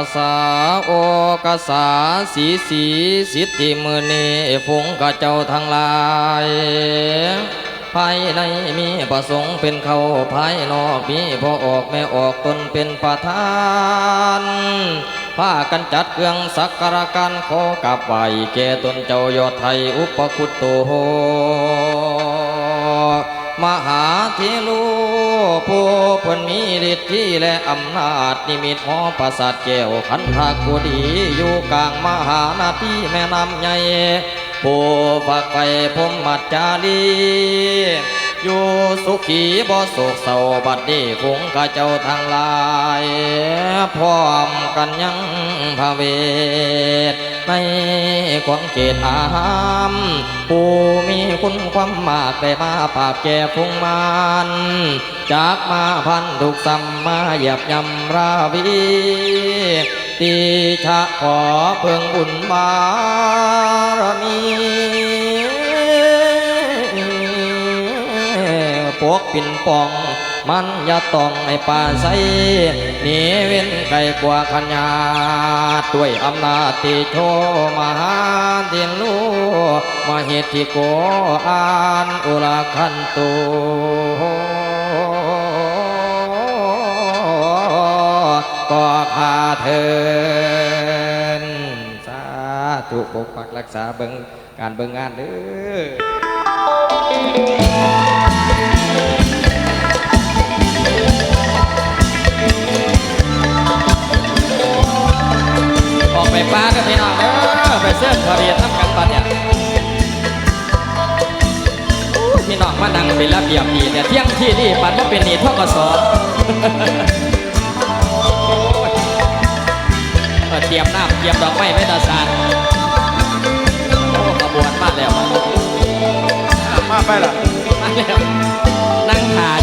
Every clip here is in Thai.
กษาโอกษาสีสีสิทธิมือนีฝงกะเจ้าทั้งหลายภายในมีประสงค์เป็นเขาภายนอกมีพอออกแม่ออกตนเป็นประธานผ้ากันจัดเครื่องสักการะการขอกับไหวแก่ตนเจ้ายอดไทยอุปคุตโตมหาเทโล ผู้พนมีฤทธิ์และอำนาจนิมิตหอประสาทแก้วขันธกุดีอยู่กลางมหานาทีแม่น้ำใหญ่ผู้ฝากไปพมมัจจารี อยู่สุขีบ่โศกเศร้าบัดนี้คงข้าเจ้าทางลายพร้อมกันยังพระเวทในความเกตอามผู้มีคุณความมากได้มาปราบแก่พงมานจากมาพันถูกสัมมาหยียบยำราวีตีชะขอเพิ่งบุญบารมี พวกปิ่นปอง มันอย่าต้องไอ้ป่าใสหนีเว้นไกลกว่าขัญาด้วยอำนาจติโชมหาเทียนลูมาเหตุที่โกอานอุราคันตุก็พาเทินสาธุปกปักรักษาเบิงการเบิงงานเด้อ ป้ากันพี่น้องเด้อไปเสื้อทะเบีทำกันปันเนี่ยอู้พี่น้องมานั่งเป็นระเบียบดีเนี่ยเที่ยงที่นี่ปันว่าเป็นนีท่อกสอเออเตรียมน้ำเตรียมดอกไม้ไว้ตาสารโอ้ขบวนมาแล้วมาไปล่ะมาแล้วนั่งถ่าย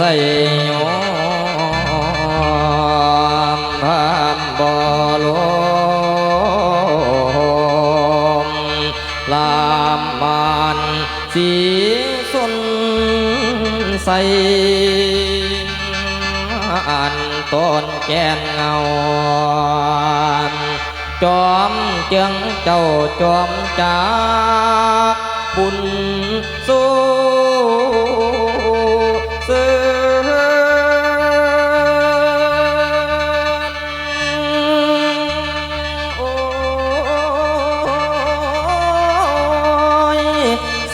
ใส่โยมพามบอลมลามมันสีสุนใสอันต้นแกนเงาจอมเจียงเจ้าจอมจากบุญสู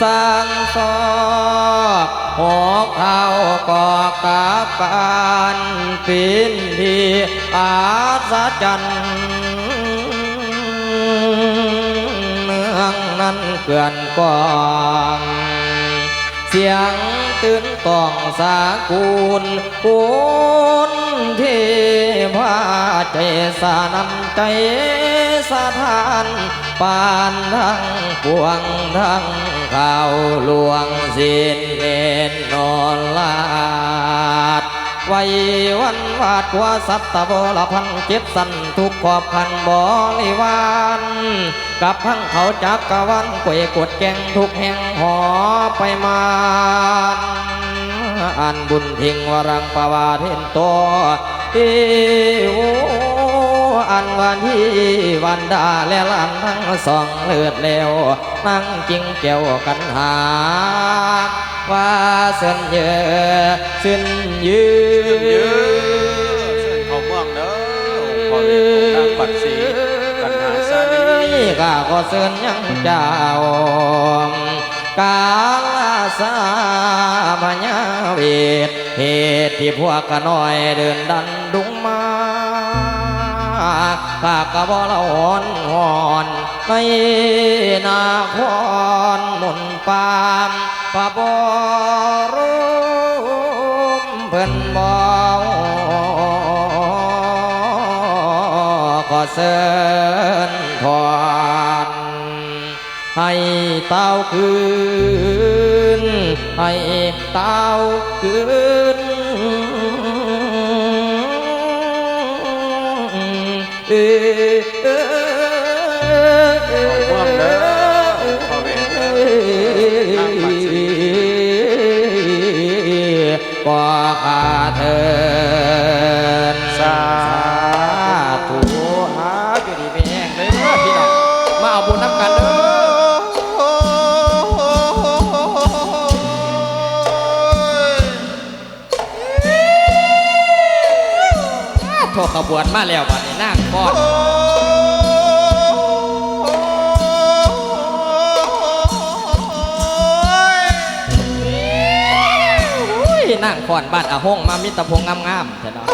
สร้างสอกหอกเท้าก่อกาบการปินที่อาสจันเมืองนั้นเกลื่อนกวางเสียงตื่นต้องสากูลคุณเทพาใจสานำใจสะทานปานทั้งปวงทั้ง ขาหลวงสินเนนนอนลาดไว้วันวาดว่าสัตตบลพันเจ็ดสันทุกขอบพันบริวารกับพังเขาจักกะวันกวยกดแกงทุกแห่งหอไปมาอันบุญทิ้งวรังปวาเทนโตเอโอันวันที่วันดาและลันทั้งสองเลือดแล้วนั่งจิงแก้วกันหา ว่าเส้นเยอะเส้นยืเยอะเส้นเขาเมืองเด้อองพอเวทองค์นางบัดศรีกันหาสาลีข้าก็เส้นยังเจ้ากาลาสาพญาเวทเหตุที่พวกกน้อยเดินดันดุงมา ข้ากะบ่ละอ่อนหอนในนาคอนหมุนปามพระบอรุมเพิ่นบอกก็เสินพรให้เต้าคืน ให้เต้าคืน เความเด้อขอเวเด้อนั่งบัดสิ กว่าเธอ ขบวนมาแล้วบัดนี้นั่งป้อนอุ้ยนั่งป้อนบ้านอาห้องมามิตรพงษ์งามๆใช่เนาะ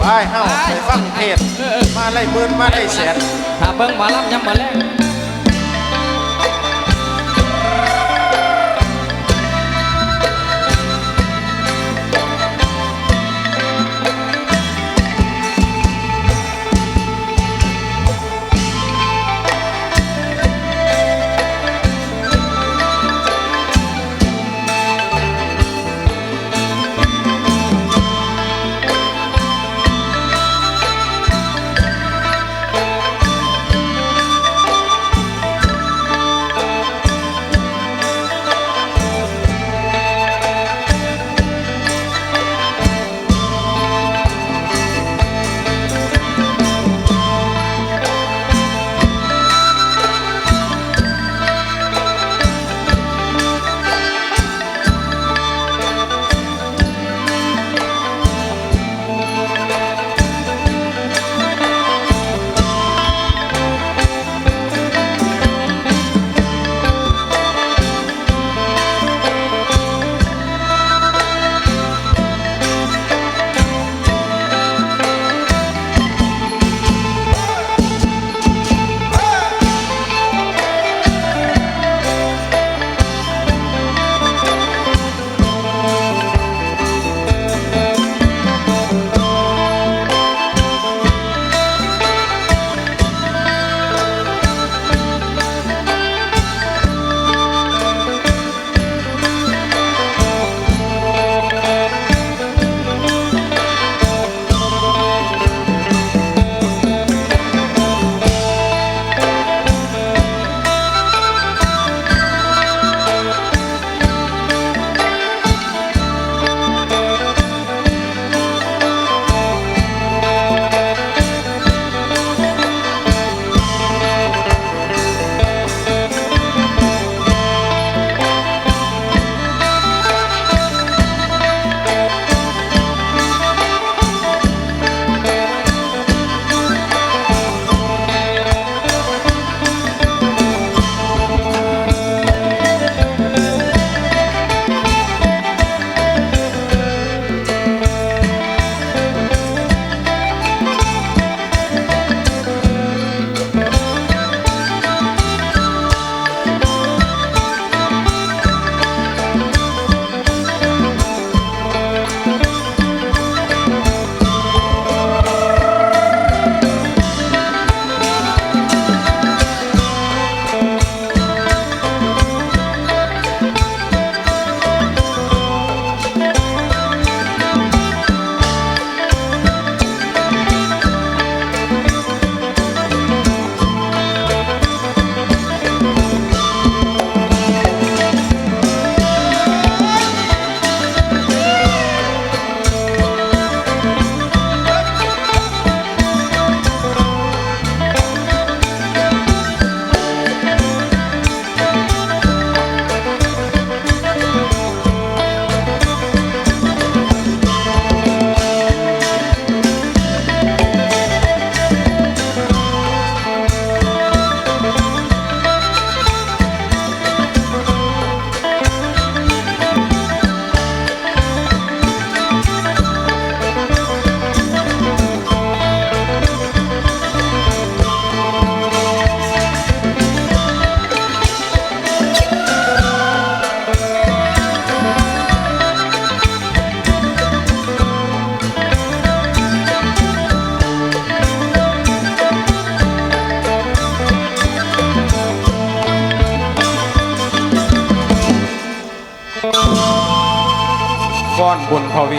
ไปเฮ้าไปฟังเทศน์มาไล่หมื่นมาไล่แสนถ้าเบิ่งหมอลำยังมาแรง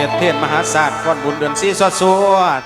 เวียนเทศมหาศาสตร์ก้อนบุญเดือนสี่สวดสวด